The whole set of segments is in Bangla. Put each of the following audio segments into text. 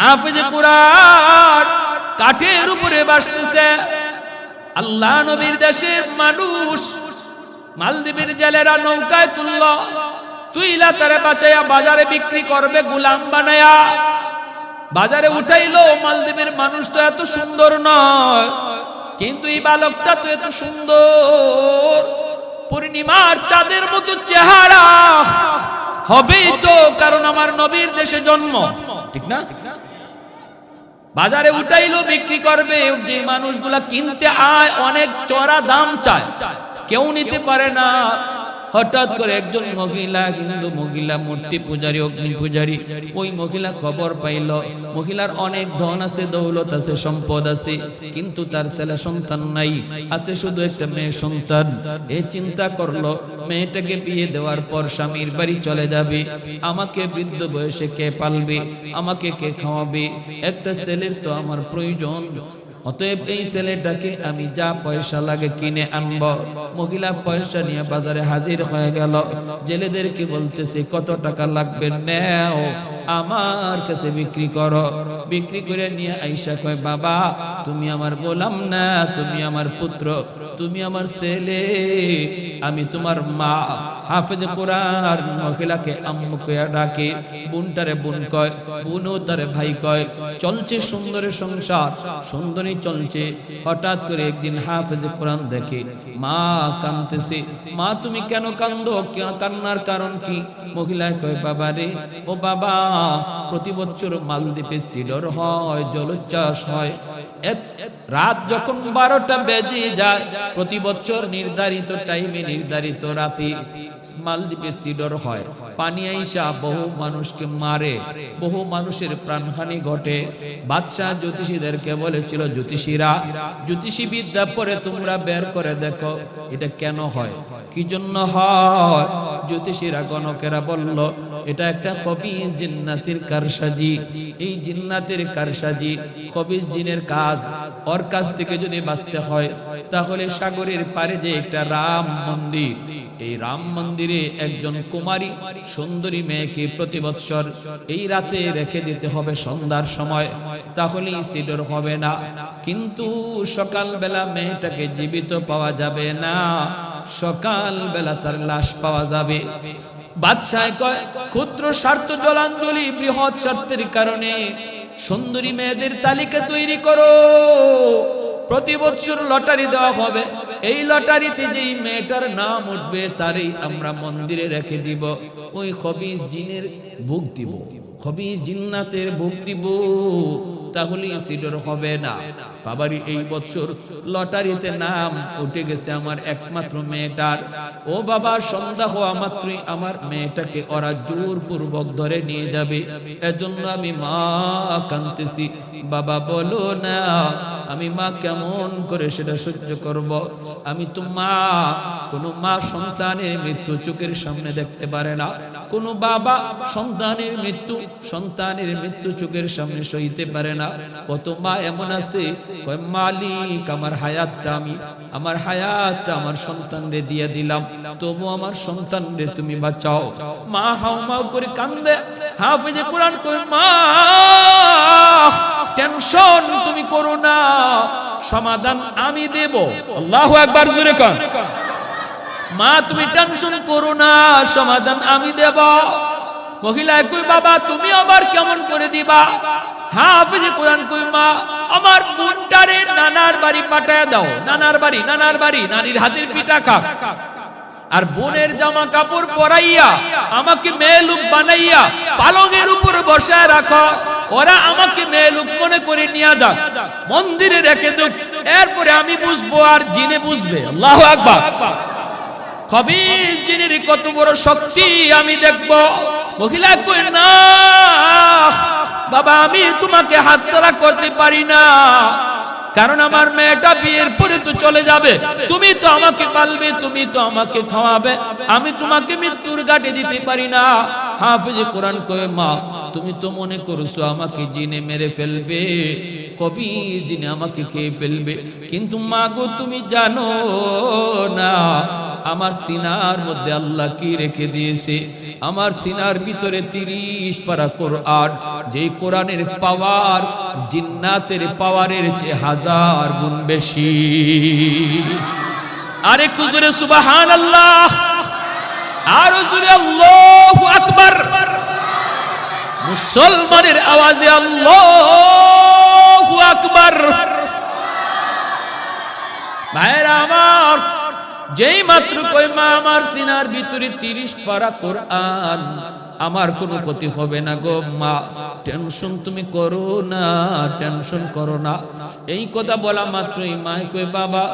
হাফিজ কুরআন কাঠের উপরে বাসতেছে। আল্লাহ নবীর দেশের মানুষ মালদ্বীপের জেলেরা নৌকায় তুলল। তুইলা তারে বাঁচাইয়া বাজারে বিক্রি করবে গুলাম বানায়া। বাজারে উঠাইলো, মালদ্বীপের মানুষ তো এত সুন্দর নয়, কিন্তু এই বালকটা তো এত সুন্দর। পূর্ণিমার চাঁদের মতো চেহারা। হবেই তো, কারণ আমার নবীর দেশে জন্ম। ঠিক না? বাজারে উঠাইলো, বিক্রি করবে, যে মানুষগুলা কিনতে আয়, অনেক চড়া দাম চায়। কেউ নিতে পারে না। হঠাৎ করে একজন মহিলা, হিন্দু মহিলা, মূর্তি পূজারী, অগ্নি পূজারী, ওই মহিলা খবর পাইল, মহিলার অনেক ধন আছে, দৌলত আছে, সম্পদ আছে, কিন্তু তার ছেলে সন্তান নাই, আছে শুধু একটা মেয়ে সন্তান। এ চিন্তা করল, মেয়েটাকে বিয়ে দেওয়ার পর স্বামীর বাড়ি চলে যাবে। আমাকে বৃদ্ধ বয়সে কে পালবে? আমাকে কে খাওয়াবে? একটা ছেলের তো আমার প্রয়োজন। অতএব এই ছেলেটাকে আমি যা পয়সা লাগে কিনে আনব। মহিলা পয়সা নিয়ে বাজারে হাজির হয়ে গেল। জেলেদেরকে বলতেছে, কত টাকা লাগবে নেও, আমার কাছে বিক্রি করো। বিক্রি করে নিয়ে আইসা কয়, বাবা তুমি আমার গোলাম না, তুমি আমার পুত্র, তুমি আমার ছেলে। আমি তোমার মা, হাফেজ কোরআন মহিলাকে আম্মু ডাকে। বোনটারে বোন কয়, বোনও তারে ভাই কয়। চলছে সুন্দরের সংসার সুন্দরী চলছে। হঠাৎ করে একদিন হাফেজ কোরআন দেখে, মা কানতেছে। মা, তুমি কেন কান্দো? কেন কান্নার কারণ কি? মহিলা কয়, বাবা রে, ও বাবা, প্রতি বছর মালদ্বীপে সিডর হয়, জলোচ্ছ্বাস হয়। এক- রাত যখন বারোটা বেজে যায় প্রতি বছর নির্ধারিত টাইমে নির্ধারিত রাতে মালদ্বীপে সিডর হয়। পানি আইসা বহু মানুষকে মারে, বহু মানুষের প্রাণহানি ঘটে। বাদশাহ জ্যোতিষীদেরকে বলেছিল, জ্যোতিষীরা জ্যোতিষী বিদ্যা পরে তোমরা বের করে দেখো, এটা কেন হয়? কি জন্য হয়? জ্যোতিষীরা গণকেরা বলল, এটা একটা কবিজ জিন্নাতের কারসাজি। এই জিন্নাতের কারসাজি কবিজ জিনের কাজ। ওর কাছ থেকে যদি বাঁচতে হয়, তাহলে সাগরের পারে যে একটা রাম মন্দির, এই রাম মন্দিরে একজন কুমারী সুন্দরী মেয়েকে প্রতি বৎসর এই রাতে রেখে দিতে হবে সন্ধ্যার সময়, তাহলেই সিডর হবে না। কিন্তু সকালবেলা মেয়েটাকে জীবিত পাওয়া যাবে না। সকালবেলা তার লাশ পাওয়া যাবে। বাদশাহ কয়, ক্ষুদ্র স্বার্থ জলাঞ্জলি বৃহৎ স্বার্থের কারণে সুন্দরী মেয়েদের তালিকা তৈরি করো। প্রতি বছর লটারি দেওয়া হবে। এই লটারিতে যেই মেয়েটার নাম উঠবে, তারই আমরা মন্দিরে রেখে দিব। ওই খবিস জিনের ভোগ দিব। খবিস জিন্নাতের ভোগ দিব। তাহলে সিডর হবে না। বাবারই এই বছর লটারিতে নাম উঠে গেছে আমার একমাত্র মেয়েটার। ও বাবা, সন্ধ্যা হওয়া মাত্রই আমার মেয়েটাকে ওরা জোরপূর্বক ধরে নিয়ে যাবে। এজন্য আমি মা কানতেছি বাবা, বলো না, আমি মা কেমন করে সেটা সহ্য করব? আমি তো মা, কোনো মা সন্তানের মৃত্যু চোখের সামনে দেখতে পারে না। কোনো বাবা সন্তানের মৃত্যু সন্তানের মৃত্যু চোখের সামনে সইতে পারে না। কত মা এমন আছে মালিক, আমার হায়াতটা আমি, আমার হায়াতটা আমার সন্তানরে দিয়ে দিলাম, তবু আমার সন্তানরে তুমি বাঁচাও। মা হাও মাও করে কান্দে, হাফেজে কোরআন কই মা, টেনশন তুমি করো না, সমাধান আমি দেব। আল্লাহু একবার জুড়ে কন। মা, তুমি টেনশন করো না, সমাধান আমি দেব। মহিলা কই, বাবা, তুমি আবার কেমন করে দিবা? হাফিজ কোরআন কই, মা, আমার বোনটারে নানার বাড়ি পাঠায় দাও, নানার বাড়ি নানার বাড়ি, নানির হাতের পিঠা খাক। আর বোনের জামা কাপড় পরাইয়া, আমাকে মেয়ে লোক বানাইয়া, পালঙের উপর বসায় রাখো। ওরা আমাকে মেয়ে লোক মনে করে নিয়ে যাক। মন্দিরে রেখে দেখ এরপরে আমি বুঝব আর জিনে বুঝবে। আল্লাহ আকবার। খবির জিনের কত বড় শক্তি আমি দেখব। মহিলা কই না, বাবা, আমি তোমাকে হাতছাড়া করতে পারি না। কারণ আমার মেয়েটা বিয়ের পরে তো চলে যাবে। তুমি তো আমাকে পালবে, তুমি তো আমাকে খাওয়াবে। আমি তোমাকে মৃত্যুর গাটে দিতে পারি না। হাফিজ কোরআন কয়ে, মা, তুমি তো মনে করছ আমাকে জিনে মেরে ফেলবে কবি জিনে আমাকে খেয়ে ফেলবে। কিন্তু মা গো, তুমি জানো না আমার সিনার মধ্যে আল্লাহ কি রেখে দিয়েছে? আমার সিনার ভিতরে তিরিশ পারা কোরআন। যে কোরআনের পাওয়ার জিন্নাতের পাওয়ারের চেয়ে হাজার গুণ বেশি। আরে কুজুরে সুবাহান আল্লাহ আর আল্লাহ আকবার। মুসলমানের আওয়াজে আল্লাহ আকবার। ভাইরা আমার যেই মাত্র কই মা, আমার সিনার ভিতরে তিরিশ পারা কোরআন, আমার কোনো ক্ষতি হবে না গো, মা, টেনশন তুমি করো না, টেনশন করো না। এই কথা বলা মাত্রই মাই কই বাবা,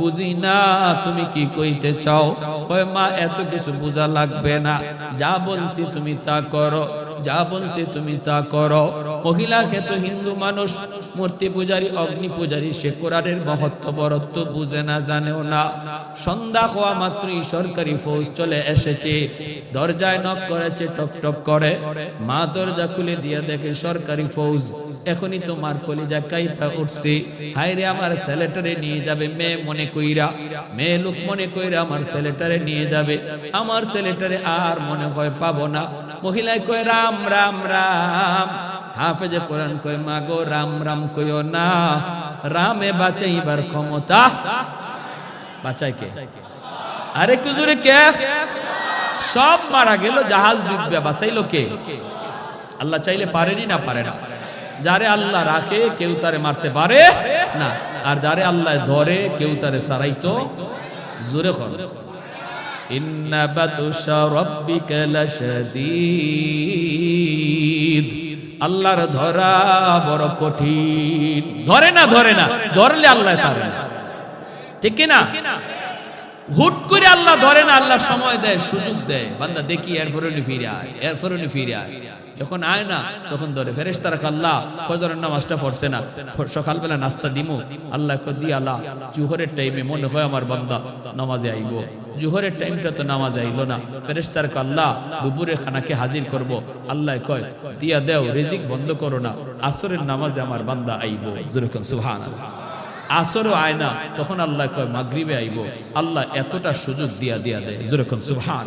বুঝি না, তুমি কি কইতে চাও? কয়, মা, এত কিছু বোঝা লাগবে না, যা বলছি তুমি তা করো। যা বলছে তুমি তা করো। মহিলা খেত হিন্দু মানুষ, মূর্তি পূজারী, অগ্নি পূজারী, সে কোরআনের মহত্ব বরত্ব বুঝে না, জানেও না। সন্ধ্যা হওয়া মাত্রই সরকারি ফৌজ চলে এসেছে। দরজায় নক করেছে টপ টক করে। মা দরজা খুলে দিয়ে দেখে সরকারি ফৌজ। এখনই তোমার কলিজা কাইপা উঠছে। হাইরে আমার ছেলেটারে নিয়ে যাবে, মেয়ে মনে কইরা। মেয়ে লোক মনে কইরা আমার ছেলেটারে নিয়ে যাবে। আমার ছেলেটারে আর মনে হয় পাবো না। মহিলায় কয়, রাম রাম রাম। হাফেজে কোরআন কয় মা গো রাম রাম কইও না। রামে বাঁচাইবার ক্ষমতা বাঁচাই কে? আরে কুজুরে কে? সব মারা গেল, জাহাজ ডুববে, বাঁচাইলো কে? আল্লাহ চাইলে পারেনি না পারে না। যারে আল্লাহ রাখে, কেউ তারে মারতে পারে না। আর যারে আল্লাহ ধরে, কেউ তারে সারাইতো জোরে আল্লাহর ধরা বড় কঠিন। ধরে না ধরে না, ধরলে আল্লাহ ঠিক না হুট করে আল্লাহ ধরে না, আল্লাহ সময় দেয়, সুযোগ দেয়। বান্দা দেখি, এরপরে ফিরে আয়, এরপরে ফিরে আয়। যখন আয় না, তখন ধরে ফেরেস তারা আল্লাহ, ফজরের নামাজটা পড়ছে না। সকালবেলা নাস্তা দিমু, আল্লাহ দি আল্লাহ, জুহরের টাইমে মনে হয় আমার বান্দা নামাজে আইব। জুহরের টাইমটা তো নামাজে আইলো না। ফেরেস তার আল্লাহ, দুপুরে খানাকে হাজির করব। আল্লাহ কয়, দিয়া দেও, রেজিক বন্ধ করো না। আসরের নামাজে আমার বান্দা আইব। যেরকম সুহান আসরও আয় না, তখন আল্লাহ কয়, মাগরিবে আইব। আল্লাহ এতটা সুযোগ দিয়া দিয়া দেয়। যেরকম সুবহান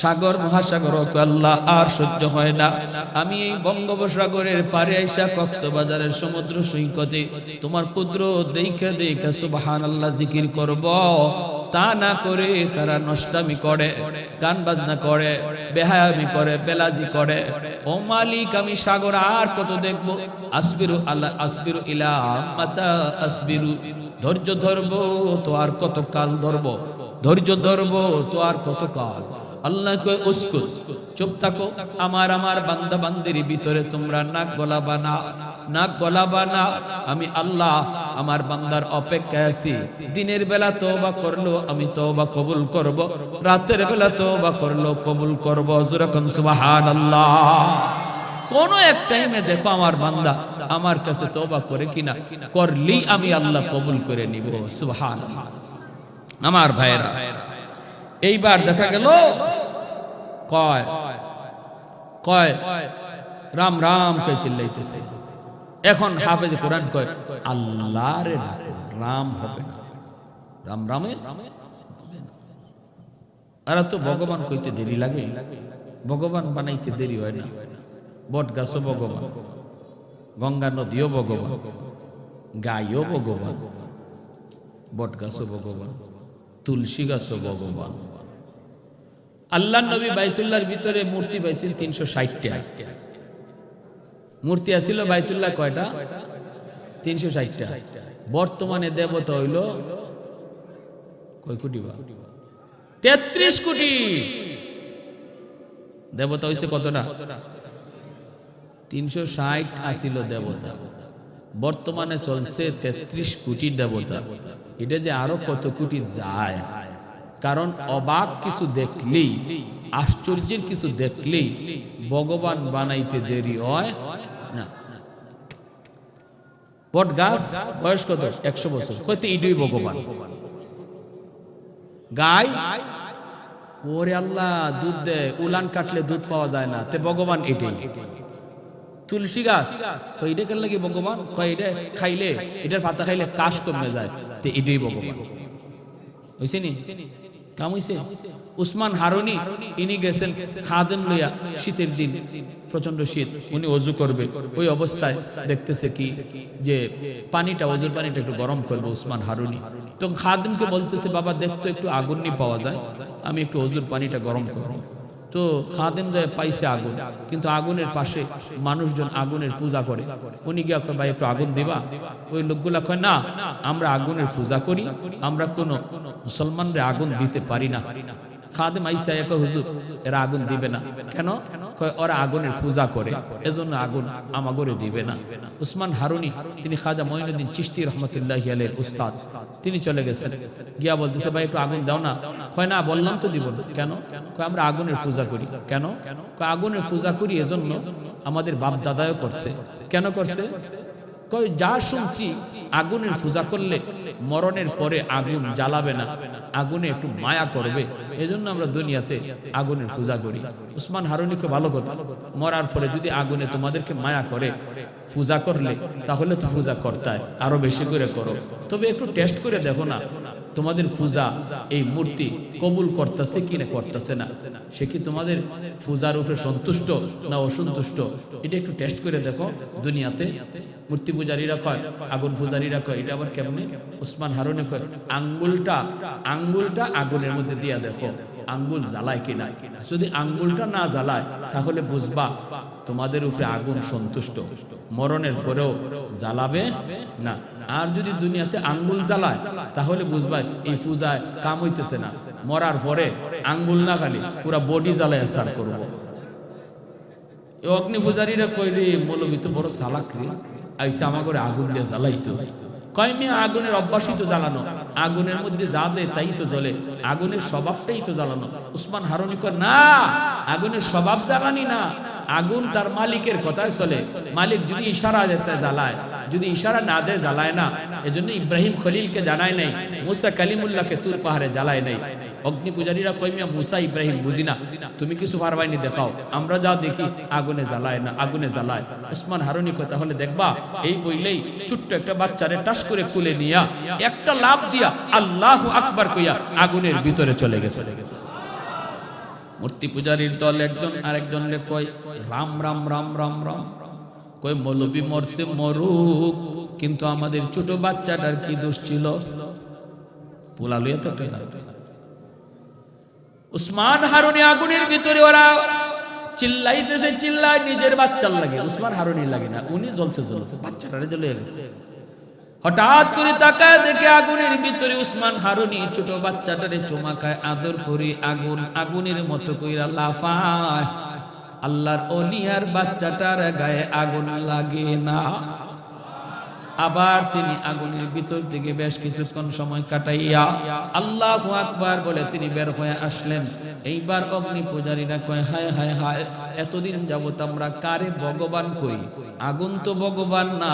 সাগর, মহাসাগর আল্লাহ আর সহ্য হয় না। আমি এই বঙ্গোপসাগরের পারে আইসা কক্সবাজারের সমুদ্র সৈকতে তোমার পুত্র দেখে দেখে সুবহান আল্লাহ জিকির করব। তা না করে তারা নষ্টামি করে, গান বাজনা করে, বেহায়ামি করে, বেলাজি করে। ও মালিক, আমি সাগর আর কত দেখব? আসবিরু আল্লাহ আসবিরু ইলা মাতা, আসবিরু। ধৈর্য ধরবো তো আর কত কাল ধরবো? ধৈর্য ধরবো তো আর কত কাল? আল্লাহ কয় উস্কুত চুপ থাকো। আমার আমার বান্দা বান্দির ভিতরে তোমরা নাক গলাবা না। নাক গলাবা না। আমি আল্লাহ, আমার বান্দার অপেক্ষায় আছি। দিনের বেলা তওবা করল আমি তওবা কবুল করব। রাতের বেলা তওবা করল কবুল করব। যখন সুবহানাল্লাহ। কোন এক টাইমে দেখো আমার বান্দা আমার কাছে তওবা করে কিনা করলি আমি আল্লাহ কবুল করে নিব। সুবহানাল্লাহ। আমার ভাইরা এইবার দেখা গেল কয় কয়, রাম রাম কে চিল্লাইতেছে। এখন হাফেজ কোরআন কয় আল্লাহ রে রাম হবে না। রাম রামে আর তো ভগবান কইতে দেরি লাগে। ভগবান বানাইতে দেরি হয় না। বট গাছও ভগবান, গঙ্গা নদীও ভগবান, গাইও ভগবান বট গাছও ভগবান, তুলসী গাছও ভগবান। আল্লাহ নবী বাইতুল্লাহর ভিতরে মূর্তি পাইছেন তিনশো ষাটটা মূর্তি আছিল বাইতুল্লাহ কয়টা? তিনশো ষাটটা বর্তমানে দেবতা হইল কয় কোটি বা? তেত্রিশ কোটি। দেবতা হইছে কতটা? তিনশো ষাট আসিল দেবতা। বর্তমানে চলছে তেত্রিশ কোটি দেবতা। এটা যে আরও কত কোটি যায়? কারণ অবাক কিছু দেখলেই, আশ্চর্যের কিছু দেখলেই ভগবান বানাইতে দেরি হয় না। বট গাছ বয়স কত একশো বছর। কত ইডুই ভগবান। গাই, ওরে আল্লাহ, দুধ দেয় উলান কাটলে দুধ পাওয়া যায় না, তে ভগবান এটাই। তুলসী গাছ এটা কেন লাগে ভগবান? এটা খাইলে, এটার পাতা খাইলে কাশ কমে যায়, তে এটাই ভগবান। হইছে নি? কাম হইছে উসমান হারুনি, ইনি গেছেন খাদেম লইয়া শীতের দিন প্রচণ্ড শীত। উনি অজু করবে। ওই অবস্থায় দেখতেছে কি, যে পানিটা, অজুর পানিটা একটু গরম করবে উসমান হারুনি। তো খাদেমকে বলতেছে, বাবা দেখতো একটু আগুন নিয়ে পাওয়া যায়। আমি একটু অজুর পানিটা গরম করব। তো খাদেম যায় পাইছে আগুন। কিন্তু আগুনের পাশে মানুষজন আগুনের পূজা করে। উনি গিয়া কয়, ভাই একটু আগুন দিবা? ওই লোকগুলা কয় না আমরা আগুনের পূজা করি। আমরা কোনো মুসলমানরা আগুন দিতে পারি না। খাদেম আইসা এক হুজুর, এরা আগুন দিবে না। কেন? ওরা আগুনের পূজা করে, এজন্য আগুন আমাগরে দিবে না। উসমান হারুনি, তিনি খাজা মঈনুদ্দিন চিশতি রহমতুল্লাহ আলের উস্তাদ, তিনি চলে গেছেন। গিয়া বলতেছে, ভাই, একটু আগুন দাও না। কয়, না, বললাম তো দিব না। কেন? কয়, আমরা আগুনের পূজা করি। কেন? আগুনের পূজা করি এজন্য আমাদের বাপ দাদাও করছে। কেন করছে? কয়, যা শুনছি, আগুনের পূজা করলে মরণের পরে আগুন জ্বালাবে না, আগুনে একটু মায়া করবে। এজন্য আমরা দুনিয়াতে আগুনের পূজা করি। উসমান হারুনিকে ভালো কথা। মরার ফলে যদি আগুনে তোমাদেরকে মায়া করে পূজা করলে, তাহলে তো পূজা করতায় আরও বেশি করে করো। তবে একটু টেস্ট করে দেখো না তোমাদের পূজা এই মূর্তি কবুল করতেছে কি না করতেছে না? সে কি তোমাদের পূজার উপরে সন্তুষ্ট না অসন্তুষ্ট? এটা একটু টেস্ট করে দেখো দুনিয়াতে। মূর্তি পূজারীরা কয়, আগুন পূজারীরা কয়, এটা আবার কেমনে? উসমান হারুনে কয়, আঙ্গুলটা আঙ্গুলটা আগুনের মধ্যে দিয়া দেখো, আঙ্গুল জ্বালায় কিনা যদি আঙ্গুলটা না জ্বালায়, তাহলে বুঝবা তোমাদের উপরে আগুন সন্তুষ্ট। মরণের পরেও জ্বালাবে না। আর যদি দুনিয়াতে আঙ্গুল জ্বালায়, তাহলে বুঝবা এই পূজায় কাম হইতেছে না। মরার পরে আঙ্গুল না খালি পুরা বডি জ্বালায় সার করব। এই অগ্নি পূজারীরা কইরে মৌলবী, তো বড় সালাক রে। আইসা আমার করে আগুন দিয়ে জ্বালাইতো। কয়, মেয়ে, আগুনের অভ্যাসই তো জ্বালানো। আগুনের মধ্যে যা দেয় তাই তো জ্বলে। আগুনের স্বভাবটাই তো জ্বালানো। উসমান হারুনি কর না, আগুনের স্বভাব জ্বালানি না। আগুন তার মালিকের কথায় চলে। মালিক যদি ইশারা যেতে জ্বালায়, যদি ইশারা না দেয় জ্বালায় না, এজন্য ইব্রাহিম খলিলকে জানায় নাই, মুসা কালিমুল্লাহকে তুর পাহাড়ে জ্বালায় নাই। অগ্নি পূজারীরা কইমিয়া মুসা ইব্রাহিম, বুঝি না। তুমি কিছু পারবাইনি, দেখাও। আমরা যা দেখি, আগুনে জ্বালায় না, আগুনে জ্বালায়। উসমান হারুনি কয়, তাহলে দেখবা, এই বইলেই ছোট্ট একটা বাচ্চারে টাস করে কুলে নিয়া, একটা লাভ দিয়া আল্লাহ আকবার কইয়া আগুনের ভিতরে চলে গেছে। মূর্তি পূজারীর দল একজন আরেকজন কয়, রাম রাম রাম রাম রাম। কই মৌলবী মরছে, মরুক। কিন্তু আমাদের ছোট বাচ্চাটার কি দোষ ছিল? পোলা লইয়া তো উসমান হারুনি আগুনের ভিতরে ওরা চিল্লাইতেছে চিল্লাই নিজের বাচ্চার লাগে। উসমান হারুনি লাগে না, উনি জ্বলছে জ্বলছে, বাচ্চাটারে জ্বলে গেছে। হঠাৎ করে তাকায় দেখে আগুনের ভিতরে উসমান হারুনি ছোট বাচ্চাটারে চুমাকায় আদর করি আগুন, আগুনের মতো কইরা লাফায়। আল্লাহর অলিয়ার বাচ্চাটার গায়ে আগুন লাগে না। আবার তিনি আগুনের ভিতর থেকে বেশ কিছুক্ষণ সময় কাটাইয়া আল্লাহ আকবার বলে তিনি বের হয়ে আসলেন। এইবার অগ্নি পূজারীরা কয়, হায় হায় হায়, এতদিন যাবত আমরা কারে ভগবান কই? আগুন তো ভগবান না,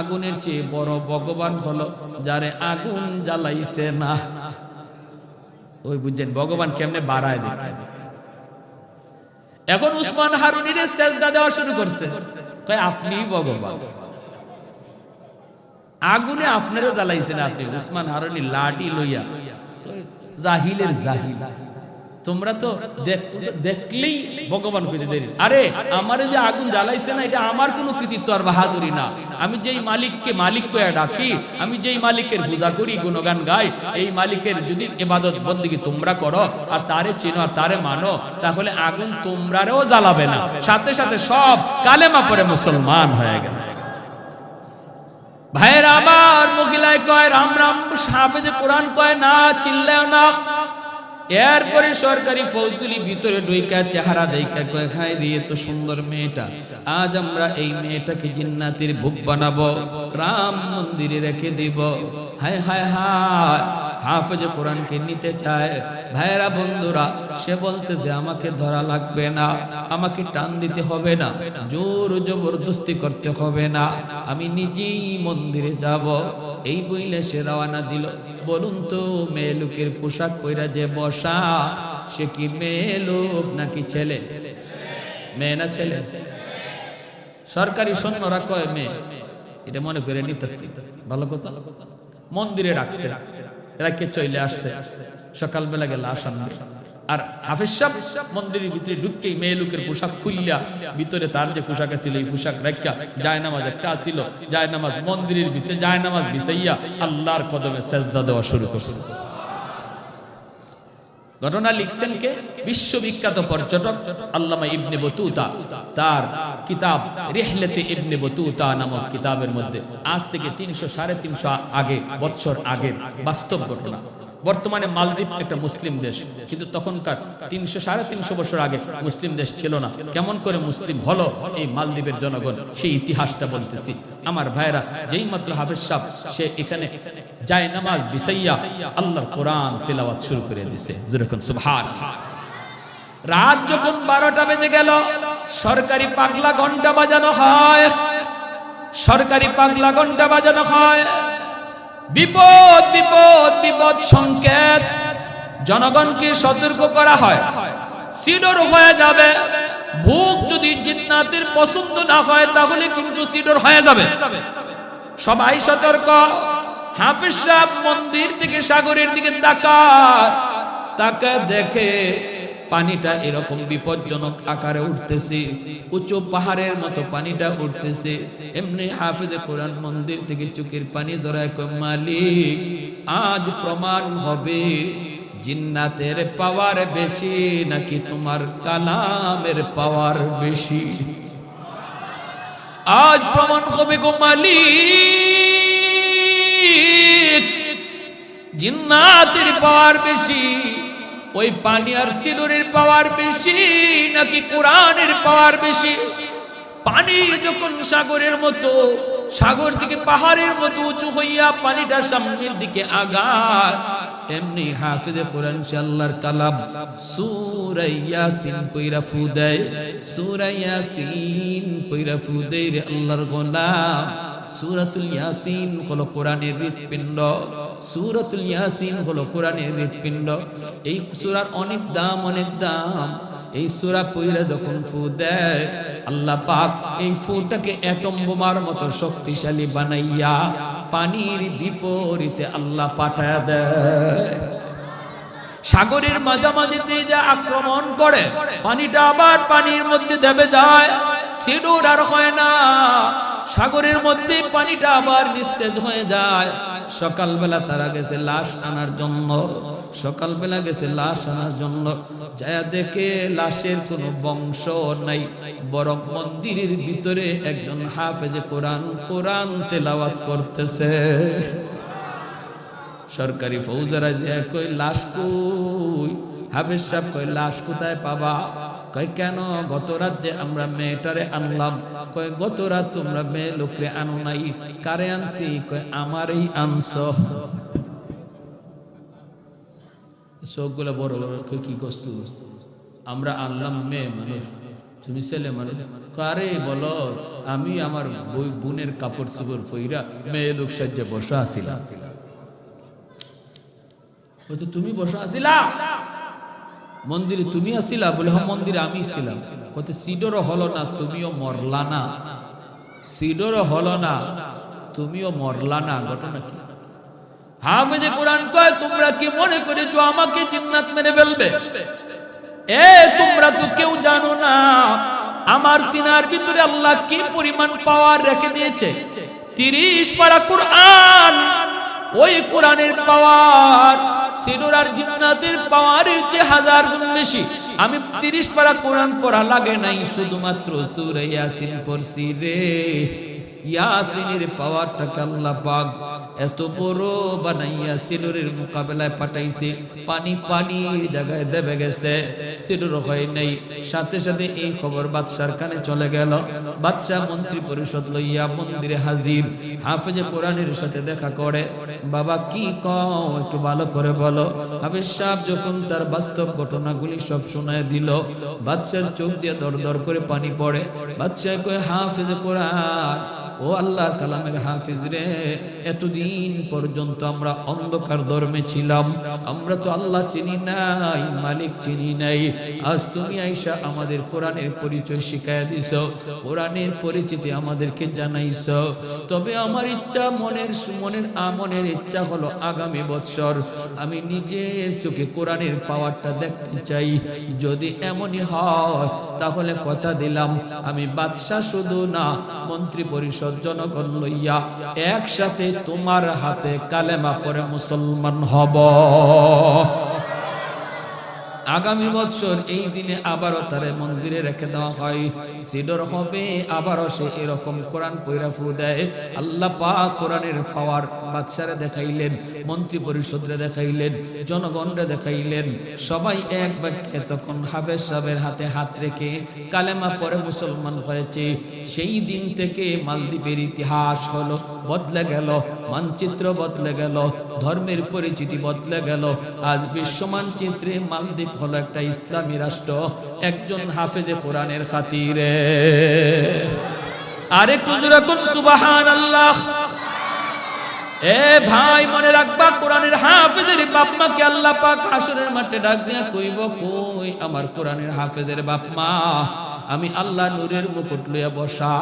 আগুনের চেয়ে বড় ভগবান হলো যারে আগুন জ্বালাইছে না। ওই বুঝছেন, ভগবান কেমনে বাড়ায় দেখে। এখন উসমান হারুনিরে সেজদা দেওয়া শুরু করছে। আপনি ভগবান। আগুনে আপনারা জ্বালাইছেন আপনি। উসমান হারুনি লাঠি লইয়া। জাহিলের জাহিল। তোমরা তো দেখলেই ভগবান কইতে দেরি। আরে, আমারে যে আগুন জ্বালাইছে না, এটা আমার কোনো কৃতিত্ব আর বাহাদুরি না। আমি যেই মালিককে মালিক কয়ে ডাকি, আমি যেই মালিকের পূজা করি, গুণগান গাই, এই মালিকের যদি এবাদত বন্দিকে তোমরা করো, আর তারে চিনো, আর তারে মানো, তাহলে আগুন তোমরারেও জ্বালাবে না। সাথে সাথে সব কালেমা পরে মুসলমান হয়ে গেল। ভাইয়ের আমার মহিলায় কয়, রাম রাম সাবেদ কোরআন কয়, না চিল্লায় না। এরপরে সরকারি ফৌজগুলি ভিতরে ডুইকা চেহারা দেখা কয়, হায় দিয়ে তো সুন্দর মেয়েটা। আজ আমরা এই মেয়েটাকে জিন্নাতির ভোগ বানাবো, রাম মন্দিরে রেখে দিব। হায় হায় হায়। হাফেজ কোরআনকে নিতে চায়। ভাইয়েরা, বন্ধুরা, সে বলতেছে আমাকে ধরা লাগবে না, আমাকে টান দিতে হবে না, জোর জবরদস্তি করতে হবে না, আমি নিজেই মন্দিরে যাব। এই বইলে সে রওয়ানা দিল। বলুন তো, মেয়ে লোকের পোশাক পইরা যে বসা, সে কি মেয়ে লোক নাকি ছেলে? মেয়ে না ছেলে? সরকারি সৈন্যরা কয় মেয়ে? এটা মনে করে নিতেছি। ভালো কথা? মন্দিরে রাখছে রাখছে। রাখে চলে আসছে? সকালবেলা গেলে আসান আর হাফিজ সাহেব মন্দিরের ভিতরে ঢুককে মেয়ে লোকের পোশাক খুললা ভিতরে তার যে পোশাক ছিল এই পোশাক রেখা যায় নামাজ একটা ছিল যায় নামাজ মন্দিরের ভিতরে যায় নামাজ বিছাইয়া আল্লাহর কদমে সেজদা দেওয়া শুরু করছে। ঘটনা লিখছেন কে? বিশ্ববিখ্যাত পর্যটক আল্লামা ইবনে বতুতা। তার কিতাব রেহলেতে ইবনে বতুতা নামক কিতাবের মধ্যে আজ থেকে তিনশো সাড়ে তিনশো আগে বছর আগের বাস্তব ঘটনা। বর্তমানে মালদ্বীপ একটা মুসলিম দেশ, কিন্তু তখনকার তিনশো সাড়ে তিনশো বছর আগে মুসলিম দেশ ছিল না। কেমন করে মুসলিম হলো এই মালদ্বীপের জনগণ? সেই ইতিহাসটা বলতেছি। আমার ভাইরা যেই মাত্র হাফেজ সাহ সে এখানে যায় নামাজ বিসাইয়া আল্লাহর কোরআন তেলাওয়াত শুরু করে দিছে। যেরকম সুবহান। রাত যখন বারোটা বেজে গেল, সরকারি পাগলা ঘণ্টা বাজানো হয়। সরকারি পাগলা ঘণ্টা বাজানো হয়। বিপদ বিপদ বিপদ সংকেত জনগণকে সতর্ক করা হয়। সিডর হয়ে যাবে। ভুক যদি জিন্নাতের পছন্দ না হয়, তাহলে কিন্তু সিডর হয়ে যাবে। সবাই সতর্ক। হাফিজ সাহেব মন্দির থেকে সাগরের দিকে তাকায় তাকে দেখে পানিটা এরকম বিপজ্জনক আকারে উঠতেছে, উঁচু পাহাড়ের মতো পানিটা উঠতেছে। এমনি হাফিজে কোরআন মন্দির থেকে চোখের পানি ধরায় মালিক, আজ প্রমাণ হবে জিন্নাতের পাওয়ার বেশি নাকি তোমার কালামের পাওয়ার বেশি? আজ প্রমাণ হবে গো মালিক জিন্নাতের পাওয়ার বেশি, ওই পানি আর সিঁদুরের পাওয়ার বেশি, নাকি কোরআনের পাওয়ার বেশি? পানি যখন সাগরের মতো, সাগর থেকে পাহাড়ের মতো উঁচু হইয়া পানিটা সামনের দিকে আগায় এমনি হাফিজে কোরআন আল্লাহর কালাম। সূরা ইয়াসিন কইরা ফু দেয়, সূরা ইয়াসিন কইরা ফু রে আল্লাহর গোলাম। সূরাতুল ইয়াসিন হলো কোরআনের হৃৎপিণ্ড। সূরাতুল ইয়াসিন হলো কোরআনের হৃৎপিণ্ড। এই সূরার অনেক দাম অনেক দাম। এই সূরা পইরা যখন ফু দেয়, আল্লাহ পাক এই ফুটাকে অ্যাটম বোমার মতো শক্তিশালী বানাইয়া পানির বিপরীতে আল্লাহ পাঠায় দেয়। সাগরের মাঝামাঝিতে যা আক্রমণ করে, পানিটা আবার পানির মধ্যে দেবে যায় সিডুর আর হয় না। সাগরের মধ্যে পানিটা আবার নিস্তেজ হয়ে যায়। সকালবেলা তারা গেছে লাশ আনার জন্য। সকালবেলা গেছে লাশ আনার জন্য। যায় দেখে লাশের কোনো বংশ নাই। বরং মন্দিরের ভিতরে একজন হাফেজে কোরআন কোরআন তেলাওয়াত করতেছে। সরকারি ফৌজরা যে কই লাশ কই? হাফিজ সাহেব কই লাশ কোথায় পাবা? কই কেন গত রাত আমরা মেয়েটারে আনলাম? কই গত রাত তোমরা মেয়ে লোকরে আনো নাই। কারে আনছি? কই আমারই আনছ। চোখগুলো বড় বড় কি কষ্ট? আমরা আনলাম মেয়ে মানুষ। তুমি ছেলে মানুষ। কারে বলো, আমি আমার বই, বোনের কাপড় চোপড় পইরা মেয়ে লোক সাজ্জে বসা আসিলাম তুমি বসে আসিলা মন্দিরে তুমি আসিলা? বলে হ্যাঁ মন্দিরে আমি ছিলাম। কত সিডরও হলো না, তুমিও মরলা না। সিডরও হলো না, তুমিও মরলা না। ঘটনা কি? হাফেজে কোরআন কয়, তোমরা কি মনে করেছ আমাকে জিন্নাত মেরে ফেলবে? এ, তোমরা তো কেউ জানো না, আমার সিনার ভিতরে আল্লাহ কি পরিমাণ পাওয়ার রেখে দিয়েছে? তিরিশ পারা কোরআন, ওই কোরআনের পাওয়ার সিডুরার জিন্নাতের পাওয়ারের চেয়ে হাজার গুণ বেশি। আমি তিরিশ পারা কোরআন পড়া লাগে নাই, শুধুমাত্র সুরে ইয়াসিন পড়ছি রে। ইয়াসিনের পাক এত বড় বানাইয়া সিলুরের মোকাবেলায় পাঠাইছে, পানি পানি জায়গায় দেবে গেছে। সিলুর হয় নাই। সাথে সাথে এই খবর বাদশার কানে চলে গেল। বাদশাহ মন্ত্রী পরিষদ লইয়া মন্দিরে হাজির। হাফেজে কোরআনের সাথে দেখা করে। বাবা, কি কও? একটু ভালো করে বলো। হাফেজ সাহেব যখন তার বাস্তব ঘটনাগুলি সব শোনায় দিল, বাদশার চোখ দিয়ে দর দর করে পানি পড়ে। বাদশাহ কয়ে, হাফেজে কোরআন ও আল্লাহ কালামের হাফিজ রে, এতদিন পর্যন্ত আমরা অন্ধকার ধর্মে ছিলাম। আমরা তো আল্লাহ চিনি নাই, মালিক চিনি নাই। আজ তুমি আইসা আমাদের কোরআনের পরিচয় শিখাইয়া দিছ, কোরআনের পরিচিতি আমাদেরকে জানাইছ। তবে আমার ইচ্ছা, মনের মনের আমনের ইচ্ছা হলো আগামী বৎসর। আমি নিজের চোখে কোরআনের পাওয়ারটা দেখতে চাই। যদি এমনই হয়, তাহলে কথা দিলাম। আমি বাদশাহ শুধু না, মন্ত্রী পরিষদ জনগণ লইয়া একসাথে তোমার হাতে কালেমা পরে মুসলমান হব। আগামী বছর এই দিনে আবারও তারে মন্দিরে রেখে দেওয়া হয়। সিডর হবে, আবারও সে এরকম কোরআন পৈরা ফু দেয়। আল্লাহ পা কোরআনের পাওয়ার বাদশারে দেখাইলেন, মন্ত্রী পরিষদরে দেখাইলেন, জনগণরে দেখাইলেন। সবাই এক বাক্যে তখন হাফেজ সাহেবের হাতে হাত রেখে কালেমা পরে মুসলমান হয়েছে। সেই দিন থেকে মালদ্বীপের ইতিহাস হলো, বদলে গেল, মানচিত্র বদলে গেল, ধর্মের পরিচিতি বদলে গেল। আজ বিশ্ব মানচিত্রে মালদ্বীপ হলো একটা ইসলামী রাষ্ট্র একজন হাফেজে কোরআনের খাতিরে। আরে যেরকম সুবাহান এ ভাই, মনে রাখবা, কোরআনের হাফেজের বাপ মাকে আল্লাহ পাক হাসরের মাঠে ডাক দিয়া কইব, কই আমার কোরআনের হাফেজের বাপ মা আমি আল্লাহ নূরের মুকুট লইয়া বসা,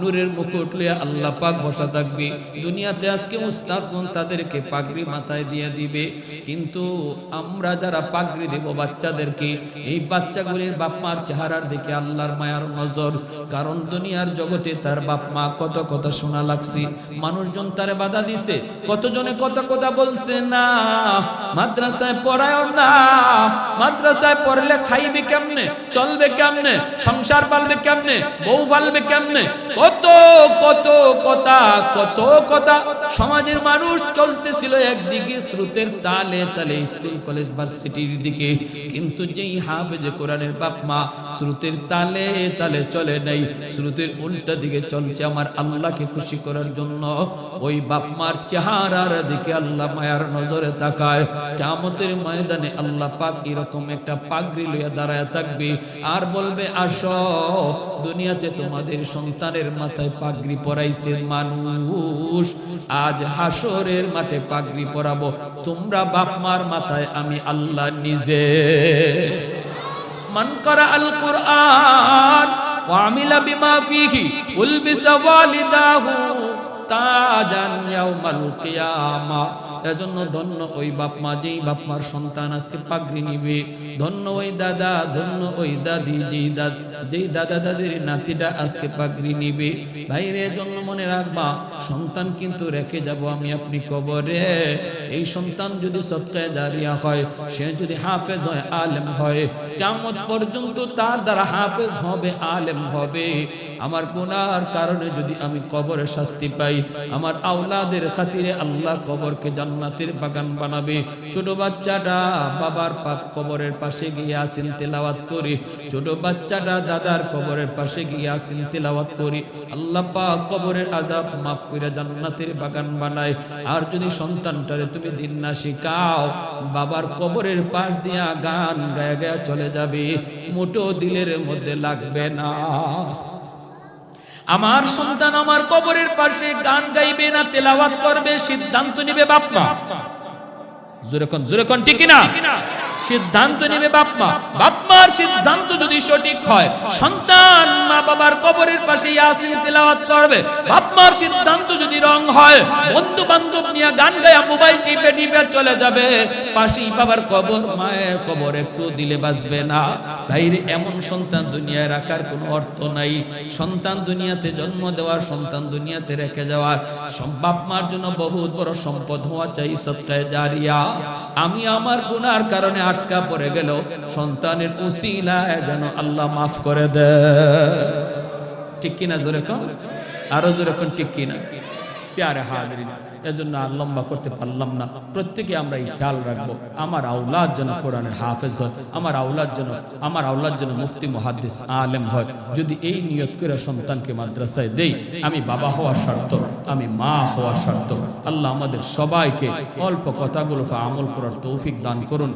নূরের মুকুট লইয়া আল্লাহ পাক বসা থাকবে। দুনিয়াতে আজকে উস্তাদ তাদেরকে পাগড়ি মাথায় দিয়ে দিবে। কিন্তু আমরা যারা পাগড়ি দেব বাচ্চাদেরকে এই বাচ্চাগুলির বাপ মার চেহারার দিকে আল্লাহর মায়ার নজর। কারণ দুনিয়ার জগতে তার বাপ মা কত কথা শোনা লাগছে। মানুষজন তারে বাধা দিছে। কতজনে কত কথা বলছে না? মাদ্রাসায় পড়ায় না। মাদ্রাসায় পড়লে খাইবে কেমনে? চলবে কেমনে? সংসার পালবে কেমনে? বউ পালবে কেমনে? কত কত কথা কত কথা। সমাজের মানুষ চলতেছিল একদিকে স্রোতের তালে তালে, স্কুল, কলেজ, ভার্সিটির দিকে। কিন্তু যেই হাফেজে কোরআনের বাপ মা স্রোতের তালে তালে চলে নাই, স্রোতের উল্টা দিকে চলছে আমার আল্লাহকে খুশি করার জন্য। ওই বাপ মার চেহারার দিকে আল্লাহ মায়ার নজরে তাকায়। কামতের ময়দানে আল্লাহ পাক এরকম একটা পাগড়ি লইয়া দাঁড়ায় থাকবে। আর বলবে, আসো, দুনিয়াতে তোমাদের সন্তানের মাথায় পাগড়ি পরাইছে মানুষ। আজ হাসরের মাঠে পাগড়ি পরাবো। তোমরা বাপ মার মাথায় আমি আল্লাহ নিজে। মান করা আল কোরআন ওয়ামিলা বিমা ফিহি, উলবিসা ওয়ালিদাহু। সন্তান আজকে নিবে। ধন্য ওই দাদা কিন্তু রেখে যাব আমি আপনি কবরে। এই সন্তান যদি সৎকায় দাঁড়িয়া হয়, সে যদি হাফেজ হয়, আলেম হয় কেমন পর্যন্ত তার দ্বারা হাফেজ হবে, আলেম হবে। আমার গুনার কারণে যদি আমি কবরে শাস্তি পাই আমার আওলাদের খাতিরে আল্লাহ কবরকে জান্নাতের বাগান বানাবে। ছোট বাচ্চাটা বাবার পাক কবরের পাশে গিয়ে আসিন তেলাওয়াত করি। ছোট বাচ্চাটা দাদার কবরের পাশে গিয়ে আসিন তেলাওয়াত করি। আল্লাহ পাক কবরের আজাব মাফ করে জান্নাতের বাগান বানায়। আর যদি সন্তানটারে তুমি দিন না শিখাও, বাবার কবরের পাশ দিয়া গান গায়ে গায়ে চলে যাবে। মোটো দিলের মধ্যে লাগবে না। আমার সন্তান আমার কবরের পাশে গান গাইবে না, তেলাওয়াত করবে, সিদ্ধান্ত নিবে বাপমা জোরেকন জোরেকন ঠিক না সিদ্ধান্ত নেবে বাপমা বাপমার সিদ্ধান্ত যদি সঠিক হয়, সন্তান মা বাবার কবরের পাশে ইয়াসিন তেলাওয়াত করবে। বাপমার সিদ্ধান্ত যদি রং হয় বন্ধু বান্ধব নিয়ে গান গায়া মোবাইল টিপে টিপে চলে যাবে। পাশেই বাবার কবর, মায়ের কবর একটু দিলে বাঁচবে না। ভাইরে এমন সন্তান দুনিয়ায় রাখার কোনো অর্থ নাই। সন্তান দুনিয়াতে জন্ম দেওয়ার, সন্তান দুনিয়াতে রেখে যাওয়ার। বাপ মার জন্য বহুত বড় সম্পদ হওয়া চাই সৎকায় জারিয়া। আমি আমার গুনার কারণে আটকা পড়ে গেল সন্তানের উসিলায় যেন আল্লাহ মাফ করে দে ঠিক কিনা জোরে কন? আরও জোরে কন, ঠিক কিনা? প্যারে হাজিরিন। এজন্য আর লম্বা করতে পারলাম না। প্রত্যেকে আমরা এই খেয়াল রাখব। আমার আউলাদ যেন কোরআনের হাফেজ হয়, আমার আউলাদ যেন, আমার আউলাদ যেন মুফতি, মহাদ্দিস, আলেম হয়। যদি এই নিয়ত করে সন্তানকে মাদ্রাসায় দেই, আমি বাবা হওয়ার শর্ত আমি মা হওয়ার শর্ত আল্লাহ আমাদের সবাইকে অল্প কথাগুলো আমল করার তৌফিক দান করুন।